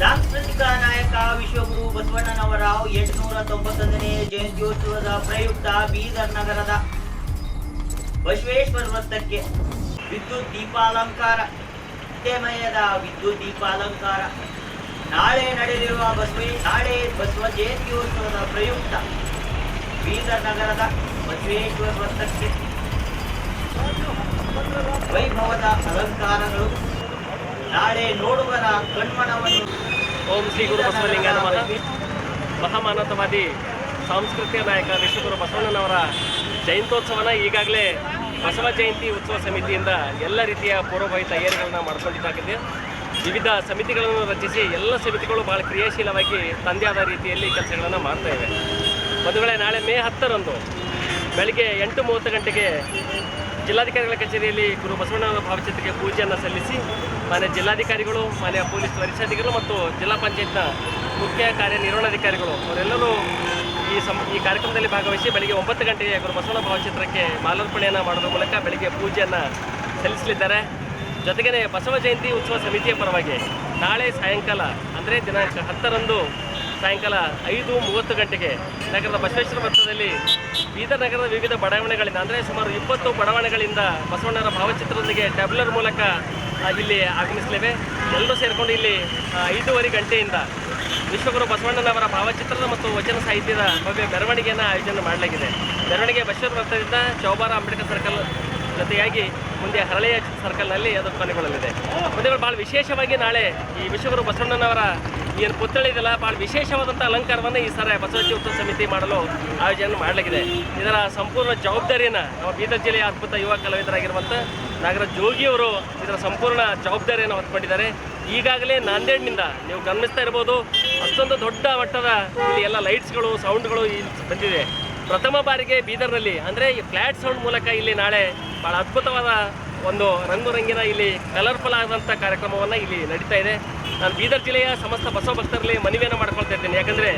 ಸಾಂಸ್ಕೃತಿಕ ನಾಯಕ ವಿಶ್ವಗುರು ಬಸವಣ್ಣನವರ ಎಂಟುನೂರ ತೊಂಬತ್ತೊಂದನೇ ಜಯಂತ್ಯೋತ್ಸವದ ಪ್ರಯುಕ್ತ ಬೀದರ್ ನಗರದ ಬಸವೇಶ್ವರ ವೃತ್ತಕ್ಕೆ ವಿದ್ಯುತ್ ದೀಪಾಲಂಕಾರ ಮಯದ ವಿದ್ಯುತ್ ದೀಪಾಲಂಕಾರ. ನಾಳೆ ನಡೆಯಲಿರುವ ಬಸವೇ, ನಾಳೆ ಬಸವ ಜಯಂತ್ಯೋತ್ಸವದ ಪ್ರಯುಕ್ತ ಬೀದರ್ ನಗರದ ಬಸವೇಶ್ವರ ವೃತ್ತಕ್ಕೆ ವೈಭವದ ಅಲಂಕಾರಗಳು. ನಾಳೆ ನೋಡುವರ ಕಣ್ಮನವನ್ನು ಓಂ ಶ್ರೀ ಗುರು ಬಸವಲಿಂಗ ನಮಃ. ಮಹಾಮಾನತವಾದಿ ಸಾಂಸ್ಕೃತಿಕ ನಾಯಕ ವಿಶ್ವಗುರು ಬಸವಣ್ಣನವರ ಜಯಂತ್ಯೋತ್ಸವನ ಈಗಾಗಲೇ ಬಸವ ಜಯಂತಿ ಉತ್ಸವ ಸಮಿತಿಯಿಂದ ಎಲ್ಲ ರೀತಿಯ ಪೂರ್ವಭಾವಿ ತಯಾರಿಗಳನ್ನು ಮಾಡ್ಕೊಂಡಿದ್ದಾಗಿದೆ. ವಿವಿಧ ಸಮಿತಿಗಳನ್ನು ರಚಿಸಿ ಎಲ್ಲ ಸಮಿತಿಗಳು ಭಾಳ ಕ್ರಿಯಾಶೀಲವಾಗಿ ತಂದೆ ಆದ ರೀತಿಯಲ್ಲಿ ಕೆಲಸಗಳನ್ನು ಮಾಡ್ತಾ ಇವೆ. ಒಂದು ವೇಳೆ ನಾಳೆ ಮೇ ಹತ್ತರಂದು ಬೆಳಗ್ಗೆ ಎಂಟು ಮೂವತ್ತು ಗಂಟೆಗೆ ಜಿಲ್ಲಾಧಿಕಾರಿಗಳ ಕಚೇರಿಯಲ್ಲಿ ಗುರು ಬಸವಣ್ಣ ಭಾವಚಿತ್ರಕ್ಕೆ ಪೂಜೆಯನ್ನು ಸಲ್ಲಿಸಿ, ಮಾನ್ಯ ಜಿಲ್ಲಾಧಿಕಾರಿಗಳು, ಮಾನ್ಯ ಪೊಲೀಸ್ ವರಿಷ್ಠಾಧಿಕಾರಿಗಳು ಮತ್ತು ಜಿಲ್ಲಾ ಪಂಚಾಯತ್ನ ಮುಖ್ಯ ಕಾರ್ಯನಿರ್ವಹಣಾಧಿಕಾರಿಗಳು, ಅವರೆಲ್ಲರೂ ಈ ಸಂ, ಈ ಕಾರ್ಯಕ್ರಮದಲ್ಲಿ ಭಾಗವಹಿಸಿ ಬೆಳಿಗ್ಗೆ ಒಂಬತ್ತು ಗಂಟೆಗೆ ಗುರು ಬಸವಣ್ಣ ಭಾವಚಿತ್ರಕ್ಕೆ ಮಾಲಾರ್ಪಣೆಯನ್ನು ಮಾಡುವ ಮೂಲಕ ಬೆಳಗ್ಗೆ ಪೂಜೆಯನ್ನು ಸಲ್ಲಿಸಲಿದ್ದಾರೆ. ಜೊತೆಗೆ ಬಸವ ಜಯಂತಿ ಉತ್ಸವ ಸಮಿತಿಯ ಪರವಾಗಿ ನಾಳೆ ಸಾಯಂಕಾಲ, ಅಂದರೆ ದಿನಾಂಕ ಹತ್ತರಂದು ಸಾಯಂಕಾಲ ಐದು ಮೂವತ್ತು ಗಂಟೆಗೆ ನಗರದ ಬಸವೇಶ್ವರ ವೃತ್ತದಲ್ಲಿ ಬೀದರ್ ನಗರದ ವಿವಿಧ ಬಡಾವಣೆಗಳಿಂದ, ಅಂದರೆ ಸುಮಾರು ಇಪ್ಪತ್ತು ಬಡಾವಣೆಗಳಿಂದ ಬಸವಣ್ಣರ ಭಾವಚಿತ್ರದೊಂದಿಗೆ ಟ್ಯಾಬ್ಲರ್ ಮೂಲಕ ಇಲ್ಲಿ ಆಗಮಿಸಲಿವೆ. ಎಲ್ಲರೂ ಸೇರಿಕೊಂಡು ಇಲ್ಲಿ ಐದೂವರೆ ಗಂಟೆಯಿಂದ ವಿಶ್ವಗುರು ಬಸವಣ್ಣನವರ ಭಾವಚಿತ್ರದ ಮತ್ತು ವಚನ ಸಾಹಿತ್ಯದ ಭವ್ಯ ಮೆರವಣಿಗೆಯನ್ನು ಆಯೋಜನೆ ಮಾಡಲಾಗಿದೆ. ಮೆರವಣಿಗೆ ಬಸವೇಶ್ವರ ವೃತ್ತದಿಂದ ಚೌಬಾರ ಅಂಬೇಡ್ಕರ್ ಸರ್ಕಲ್ ಜೊತೆಯಾಗಿ ಮುಂದೆ ಹರಳೆಯ ಸರ್ಕಲ್ನಲ್ಲಿ ಅದು ಕೊನೆಗೊಳ್ಳಲಿದೆ. ಮುಂದೆ ಭಾಳ ವಿಶೇಷವಾಗಿ ನಾಳೆ ಈ ವಿಶ್ವಗುರು ಬಸವಣ್ಣನವರ ಏನು ಪುತ್ಥಳಿ ಇದೆಲ್ಲ ಭಾಳ ವಿಶೇಷವಾದಂಥ ಅಲಂಕಾರವನ್ನು ಈ ಸರ ಬಸವಜ್ಯೋತ್ಸವ ಸಮಿತಿ ಮಾಡಲು ಆಯೋಜನೆ ಮಾಡಲಾಗಿದೆ. ಇದರ ಸಂಪೂರ್ಣ ಜವಾಬ್ದಾರಿಯನ್ನು ನಮ್ಮ ಬೀದರ್ ಜಿಲ್ಲೆಯ ಅದ್ಭುತ ಯುವ ಕಲಾವಿದರಾಗಿರುವಂಥ ನಾಗರಾಜ್ ಜೋಗಿಯವರು ಇದರ ಸಂಪೂರ್ಣ ಜವಾಬ್ದಾರಿಯನ್ನು ಹೊತ್ಕೊಂಡಿದ್ದಾರೆ. ಈಗಾಗಲೇ ನಾಂದೇಡ್ನಿಂದ ನೀವು ಗಮನಿಸ್ತಾ ಇರ್ಬೋದು, ಅಷ್ಟೊಂದು ದೊಡ್ಡ ಮಟ್ಟದ ಇಲ್ಲಿ ಎಲ್ಲ ಲೈಟ್ಸ್ಗಳು, ಸೌಂಡ್ಗಳು ಇಲ್ಲಿ ಬಂದಿದೆ. ಪ್ರಥಮ ಬಾರಿಗೆ ಬೀದರ್ನಲ್ಲಿ, ಅಂದರೆ ಈ ಫ್ಲ್ಯಾಟ್ ಸೌಂಡ್ ಮೂಲಕ ಇಲ್ಲಿ ನಾಳೆ ಭಾಳ ಅದ್ಭುತವಾದ ಒಂದು ರಂಗು ರಂಗಿನ ಇಲ್ಲಿ ಕಲರ್ಫುಲ್ ಆದಂಥ ಕಾರ್ಯಕ್ರಮವನ್ನು ಇಲ್ಲಿ ನಡೀತಾ ಇದೆ. ನಾನು ಬೀದರ್ ಜಿಲ್ಲೆಯ ಸಮಸ್ತ ಬಸವ ಭಕ್ತರಲ್ಲಿ ಮನವಿಯನ್ನು ಮಾಡ್ಕೊಳ್ತಾ ಇದ್ದೇನೆ ಯಾಕಂದರೆ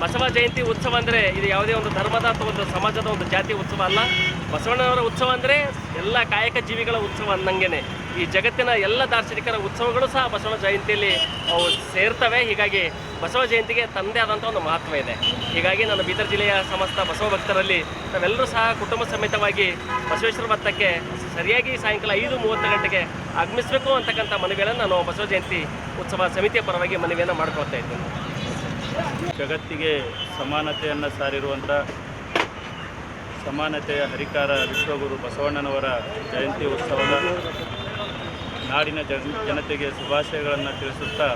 ಬಸವ ಜಯಂತಿ ಉತ್ಸವ ಅಂದರೆ ಇದು ಯಾವುದೇ ಒಂದು ಧರ್ಮದ ಅಥವಾ ಒಂದು ಸಮಾಜದ ಒಂದು ಜಾತಿ ಉತ್ಸವ ಅಲ್ಲ. ಬಸವಣ್ಣನವರ ಉತ್ಸವ ಅಂದರೆ ಎಲ್ಲ ಕಾಯಕ ಜೀವಿಗಳ ಉತ್ಸವ ಅಂದಂಗೆನೆ ಈ ಜಗತ್ತಿನ ಎಲ್ಲ ದಾರ್ಶನಿಕರ ಉತ್ಸವಗಳು ಸಹ ಬಸವ ಜಯಂತಿಯಲ್ಲಿ ಅವು ಸೇರ್ತವೆ. ಹೀಗಾಗಿ ಬಸವ ಜಯಂತಿಗೆ ತಂದೆ ಆದಂಥ ಒಂದು ಮಹತ್ವ ಇದೆ. ಹೀಗಾಗಿ ನಾನು ಬೀದರ್ ಜಿಲ್ಲೆಯ ಸಮಸ್ತ ಬಸವ ಭಕ್ತರಲ್ಲಿ ನಾವೆಲ್ಲರೂ ಸಹ ಕುಟುಂಬ ಸಮೇತವಾಗಿ ಬಸವೇಶ್ವರ ಭತ್ತಕ್ಕೆ ಸರಿಯಾಗಿ ಸಾಯಂಕಾಲ ಐದು ಮೂವತ್ತು ಗಂಟೆಗೆ ಆಗಮಿಸಬೇಕು ಅಂತಕ್ಕಂಥ ಮನವಿಯನ್ನು ನಾನು ಬಸವ ಜಯಂತಿ ಉತ್ಸವ ಸಮಿತಿಯ ಪರವಾಗಿ ಮನವಿಯನ್ನು ಮಾಡ್ಕೊಳ್ತಾ ಇದ್ದೇನೆ. ಜಗತ್ತಿಗೆ ಸಮಾನತೆಯನ್ನು ಸಾರಿರುವಂಥ ಸಮಾನತೆಯ ಹರಿಕಾರ ವಿಶ್ವಗುರು ಬಸವಣ್ಣನವರ ಜಯಂತಿ ಉತ್ಸವದ ನಾಡಿನ ಜನ ಜನತೆಗೆ ಶುಭಾಶಯಗಳನ್ನು ತಿಳಿಸುತ್ತಾ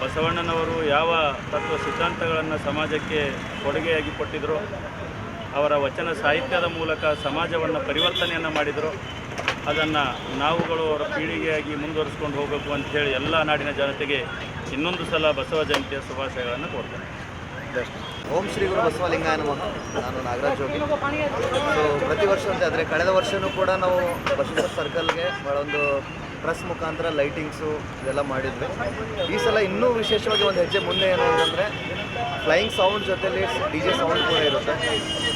ಬಸವಣ್ಣನವರು ಯಾವ ತತ್ವ ಸಿದ್ಧಾಂತಗಳನ್ನು ಸಮಾಜಕ್ಕೆ ಕೊಡುಗೆಯಾಗಿ ಕೊಟ್ಟಿದ್ದರು ಅವರ ವಚನ ಸಾಹಿತ್ಯದ ಮೂಲಕ ಸಮಾಜವನ್ನು ಪರಿವರ್ತನೆಯನ್ನು ಮಾಡಿದರು ಅದನ್ನು ನಾವುಗಳು ಅವರ ಪೀಳಿಗೆಯಾಗಿ ಮುಂದುವರಿಸ್ಕೊಂಡು ಹೋಗಬೇಕು ಅಂಥೇಳಿ ಎಲ್ಲ ನಾಡಿನ ಜನತೆಗೆ ಇನ್ನೊಂದು ಸಲ ಬಸವ ಜಯಂತಿಯ ಶುಭಾಶಯಗಳನ್ನು ಕೊಡ್ತೇನೆ ಓಂ ಶ್ರೀ ಗುರು ಬಸವಲಿಂಗ ನಮಃ ನಾನು ನಾಗರಾಜ್ ಹೋಗಿ. ಸೊ ಪ್ರತಿ ವರ್ಷ ಆದರೆ ಕಳೆದ ವರ್ಷವೂ ಕೂಡ ನಾವು ಬಸವೇಶ್ವರ ಸರ್ಕಲ್ಗೆ ಭಾಳ ಒಂದು ಪ್ರೆಸ್ ಮುಖಾಂತರ ಲೈಟಿಂಗ್ಸು ಇದೆಲ್ಲ ಮಾಡಿದ್ವಿ. ಈ ಸಲ ಇನ್ನೂ ವಿಶೇಷವಾಗಿ ಒಂದು ಹೆಜ್ಜೆ ಮುಂದೆ ಏನು ಅಂತಂದರೆ ಫ್ಲೈಯಿಂಗ್ ಸೌಂಡ್ ಜೊತೆಲಿ ಡಿ ಜೆ ಸೌಂಡ್ ಕೂಡ ಇರುತ್ತೆ.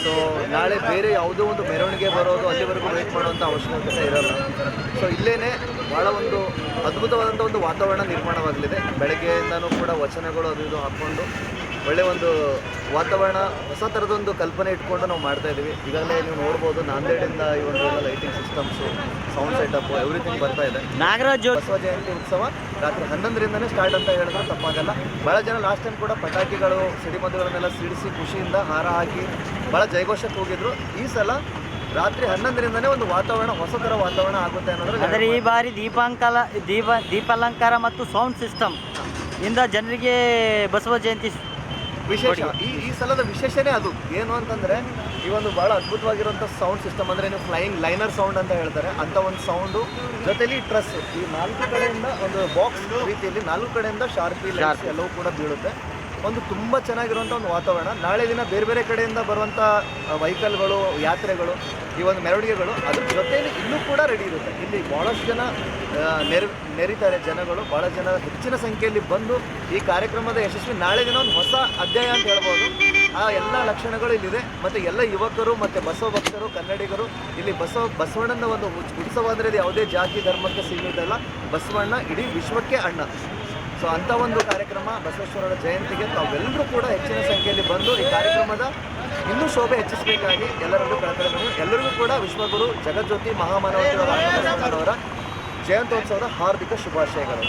ಸೊ ನಾಳೆ ಬೇರೆ ಯಾವುದೋ ಒಂದು ಮೆರವಣಿಗೆ ಬರೋದು ಅಲ್ಲಿವರೆಗೂ ವೇಟ್ ಮಾಡುವಂಥ ಅವಶ್ಯಕತೆ ಇರಲ್ಲ. ಸೊ ಇಲ್ಲೇ ಭಾಳ ಒಂದು ಅದ್ಭುತವಾದಂಥ ಒಂದು ವಾತಾವರಣ ನಿರ್ಮಾಣವಾಗಲಿದೆ. ಬೆಳಗ್ಗೆಯಿಂದನೂ ಕೂಡ ವಚನಗಳು ಅದು ಇದು ಹಾಕ್ಕೊಂಡು ಒಳ್ಳೆ ಒಂದು ವಾತಾವರಣ ಹೊಸ ಥರದೊಂದು ಕಲ್ಪನೆ ಇಟ್ಕೊಂಡು ನಾವು ಮಾಡ್ತಾ ಇದ್ದೀವಿ. ಈಗಾಗಲೇ ನೀವು ನೋಡ್ಬೋದು ನಾಂದೇಡಿಂದ ಈ ಒಂದು lighting systems sound setup everything ಬರ್ತಾ ಇದೆ. ನಾಗರಾಜ್ ಬಸವ ಜಯಂತಿ ಉತ್ಸವ ರಾತ್ರಿ ಹನ್ನೊಂದರಿಂದನೇ ಸ್ಟಾರ್ಟ್ ಅಂತ ಹೇಳಿದ್ರೆ ತಪ್ಪಾಗಲ್ಲ. ಭಾಳ ಜನ ಲಾಸ್ಟ್ ಟೈಮ್ ಕೂಡ ಪಟಾಕಿಗಳು ಸಿಡಿಮದ್ದುಗಳನ್ನೆಲ್ಲ ಸಿಡಿಸಿ ಖುಷಿಯಿಂದ ಹಾರ ಹಾಕಿ ಭಾಳ ಜಯಘೋಷಕ್ಕೆ ಹೋಗಿದ್ರು. ಈ ಸಲ ರಾತ್ರಿ ಹನ್ನೊಂದರಿಂದನೇ ಒಂದು ವಾತಾವರಣ ಹೊಸ ಥರ ವಾತಾವರಣ ಆಗುತ್ತೆ ಅನ್ನೋದ್ರೆ ಆದರೆ ಈ ಬಾರಿ ದೀಪಾಂಕಲ ದೀಪ ದೀಪಾಲಂಕಾರ ಮತ್ತು ಸೌಂಡ್ ಸಿಸ್ಟಮ್ ಇಂದ ಜನರಿಗೆ ಬಸವ ಜಯಂತಿ ವಿಶೇಷ. ಈ ಈ ಸಲದ ವಿಶೇಷನೇ ಅದು. ಏನು ಅಂತಂದ್ರೆ ಈ ಒಂದು ಬಹಳ ಅದ್ಭುತವಾಗಿರುವಂಥ ಸೌಂಡ್ ಸಿಸ್ಟಮ್ ಅಂದ್ರೆ ನೀವು ಫ್ಲೈಯಿಂಗ್ ಲೈನರ್ ಸೌಂಡ್ ಅಂತ ಹೇಳ್ತಾರೆ. ಅಂತ ಒಂದು ಸೌಂಡ್ ಜೊತೆಲಿ ಟ್ರಸ್ ಈ ನಾಲ್ಕು ಕಡೆಯಿಂದ ಒಂದು ಬಾಕ್ಸ್ ರೀತಿಯಲ್ಲಿ ನಾಲ್ಕು ಕಡೆಯಿಂದ ಶಾರ್ಪಿ ಲೈಟ್ಸ್ ಎಲ್ಲವೂ ಕೂಡ ಬೀಳುತ್ತೆ. ಒಂದು ತುಂಬ ಚೆನ್ನಾಗಿರುವಂಥ ಒಂದು ವಾತಾವರಣ. ನಾಳೆ ದಿನ ಬೇರೆ ಬೇರೆ ಕಡೆಯಿಂದ ಬರುವಂಥ ವೆಹಿಕಲ್ಗಳು, ಯಾತ್ರೆಗಳು, ಈ ಒಂದು ಮೆರವಣಿಗೆಗಳು ಅದ್ರ ಜೊತೆಯಲ್ಲಿ ಇನ್ನೂ ಕೂಡ ರೆಡಿ ಇರುತ್ತೆ. ಇಲ್ಲಿ ಭಾಳಷ್ಟು ಜನ ನೆರ, ನೆರಿತಾರೆ ಜನಗಳು. ಭಾಳ ಜನ ಹೆಚ್ಚಿನ ಸಂಖ್ಯೆಯಲ್ಲಿ ಬಂದು ಈ ಕಾರ್ಯಕ್ರಮದ ಯಶಸ್ವಿ ನಾಳೆ ದಿನ ಒಂದು ಹೊಸ ಅಧ್ಯಾಯ ಅಂತ ಹೇಳ್ಬೋದು. ಆ ಎಲ್ಲ ಲಕ್ಷಣಗಳು ಇಲ್ಲಿದೆ. ಮತ್ತು ಎಲ್ಲ ಯುವಕರು, ಮತ್ತು ಬಸವ ಭಕ್ತರು, ಕನ್ನಡಿಗರು, ಇಲ್ಲಿ ಬಸವ, ಬಸವಣ್ಣನ ಒಂದು ಉತ್- ಉತ್ಸವ ಅಂದರೆ ಯಾವುದೇ ಜಾತಿ, ಧರ್ಮಕ್ಕೆ ಸೀಮಿತ ಅಲ್ಲ. ಬಸವಣ್ಣ ಇಡೀ ವಿಶ್ವಕ್ಕೆ ಅಣ್ಣ. ಸೊ ಅಂತ ಒಂದು ಕಾರ್ಯಕ್ರಮ ಬಸವೇಶ್ವರರ ಜಯಂತಿಗೆ ತಾವೆಲ್ಲರೂ ಕೂಡ ಹೆಚ್ಚಿನ ಸಂಖ್ಯೆಯಲ್ಲಿ ಬಂದು ಈ ಕಾರ್ಯಕ್ರಮದ ಇನ್ನೂ ಶೋಭೆ ಹೆಚ್ಚಿಸಬೇಕಾಗಿ ಎಲ್ಲರಲ್ಲೂ ಕಳಕಳಿ ಎಲ್ಲರಿಗೂ ಕೂಡ ವಿಶ್ವಗುರು ಜಗಜ್ಯೋತಿ ಮಹಾಮಾನವತಿಯವರ ಜಯಂತೋತ್ಸವದ ಹಾರ್ದಿಕ ಶುಭಾಶಯಗಳು.